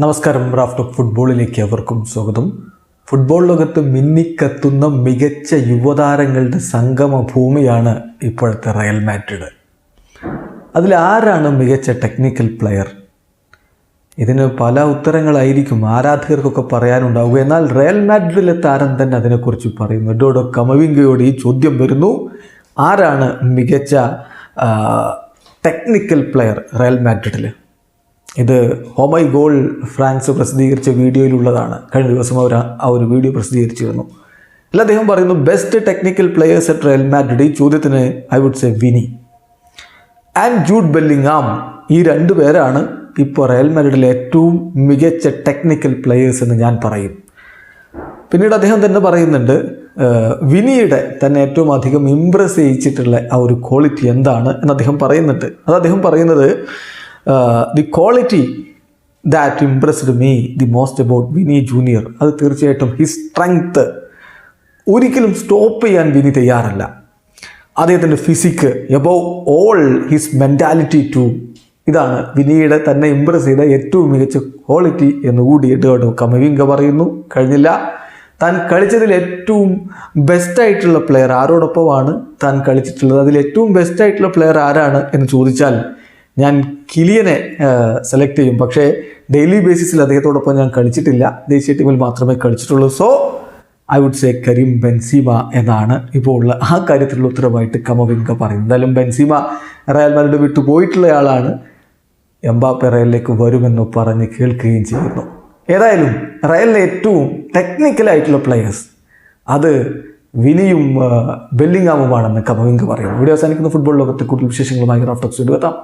നമസ്കാരം. Raft of ഫുട്ബോളിലേക്ക് അവർക്കും സ്വാഗതം. ഫുട്ബോൾ ലോകത്ത് മിന്നിക്കത്തുന്ന മികച്ച യുവതാരങ്ങളുടെ സംഗമ ഭൂമിയാണ് ഇപ്പോഴത്തെ റയൽ മാഡ്രിഡ്. അതിൽ ആരാണ് മികച്ച ടെക്നിക്കൽ പ്ലെയർ? ഇതിന് പല ഉത്തരങ്ങളായിരിക്കും ആരാധകർക്കൊക്കെ പറയാനുണ്ടാവുക. എന്നാൽ റയൽ മാഡ്രിഡിലെ താരം തന്നെ അതിനെക്കുറിച്ച് പറയുന്നു. എഡോഡോ കമവിംഗയോട് ഈ ചോദ്യം വരുന്നു. ആരാണ് മികച്ച ടെക്നിക്കൽ പ്ലെയർ റയൽ മാഡ്രിഡിൽ ഇത് ഹോമൈ ഗോൾ ഫ്രാൻസ് പ്രസിദ്ധീകരിച്ച വീഡിയോയിലുള്ളതാണ്. കഴിഞ്ഞ ദിവസം അവർ ആ- ഒരു വീഡിയോ പ്രസിദ്ധീകരിച്ചിരുന്നു. അല്ല അദ്ദേഹം പറയുന്നു best technical players at Real Madrid ഈ ചോദ്യത്തിന് I would say Vini and Jude Bellingham ഈ രണ്ട് പേരാണ് ഇപ്പോൾ റയൽ മാഡ്രിഡിലെ ഏറ്റവും മികച്ച ടെക്നിക്കൽ പ്ലെയേഴ്സ് എന്ന് ഞാൻ പറയും. പിന്നീട് അദ്ദേഹം തന്നെ പറയുന്നുണ്ട് വിനിയുടെ തന്നെ ഏറ്റവും അധികം ഇമ്പ്രസ് ചെയ്യിച്ചിട്ടുള്ള ആ ഒരു ക്വാളിറ്റി എന്താണ്? എന്ന് അദ്ദേഹം പറയുന്നുണ്ട്. അത് അദ്ദേഹം പറയുന്നത് the quality that impressed me the most about Vini Junior അത് തീർച്ചയായിട്ടും ഹിസ് സ്ട്രെങ്ത് ഒരിക്കലും സ്റ്റോപ്പ് ചെയ്യാൻ വിനി തയ്യാറല്ല. അദ്ദേഹത്തിന്റെ physique above all his mentality too ഇതാണ് വിനിയുടെ തന്നെ ഇമ്പ്രസ് ചെയ്ത ഏറ്റവും മികച്ച ക്വാളിറ്റി എന്ന് കൂടി എഡ്വേർഡ് കമവിംഗ പറയുന്നു. കഴിഞ്ഞില്ല. താൻ കളിച്ചതിൽ ഏറ്റവും ബെസ്റ്റായിട്ടുള്ള പ്ലെയർ ആരോടൊപ്പമാണ് താൻ കളിച്ചിട്ടുള്ളത്. അതിൽ ഏറ്റവും ബെസ്റ്റായിട്ടുള്ള പ്ലെയർ ആരാണ് എന്ന് ചോദിച്ചാൽ ഞാൻ കിലിയനെ സെലക്ട് ചെയ്യും. പക്ഷേ ഡെയിലി ബേസിസിൽ അദ്ദേഹത്തോടൊപ്പം ഞാൻ കളിച്ചിട്ടില്ല. ദേശീയ ടീമിൽ മാത്രമേ കളിച്ചിട്ടുള്ളൂ. So I would say Karim Benzema എന്നാണ് ഇപ്പോൾ ഉള്ള ആ കാര്യത്തിലുള്ള ഉത്തരവായിട്ട് കമവിങ്ക പറയുന്നത്. എന്തായാലും ബെൻസീമ റയൽ മാരുടെ വിട്ടു പോയിട്ടുള്ള ആളാണ് എംബാപ്പെ റയലിലേക്ക് വരുമെന്ന് പറഞ്ഞ് കേൾക്കുകയും ചെയ്യുന്നു. ഏതായാലും റയലിലെ ഏറ്റവും ടെക്നിക്കലായിട്ടുള്ള പ്ലെയേഴ്സ് അത് വിനിയും ബെല്ലിങ്ങാമുമാണെന്ന് കമവിങ്ക പറയുന്നു. വീഡിയോ അവസാനിക്കുന്ന ഫുട്ബോൾ ലോകത്തെ കൂടുതൽ വിശേഷങ്ങളുമായി റാഫ്റ്റോക്സ് എത്താം.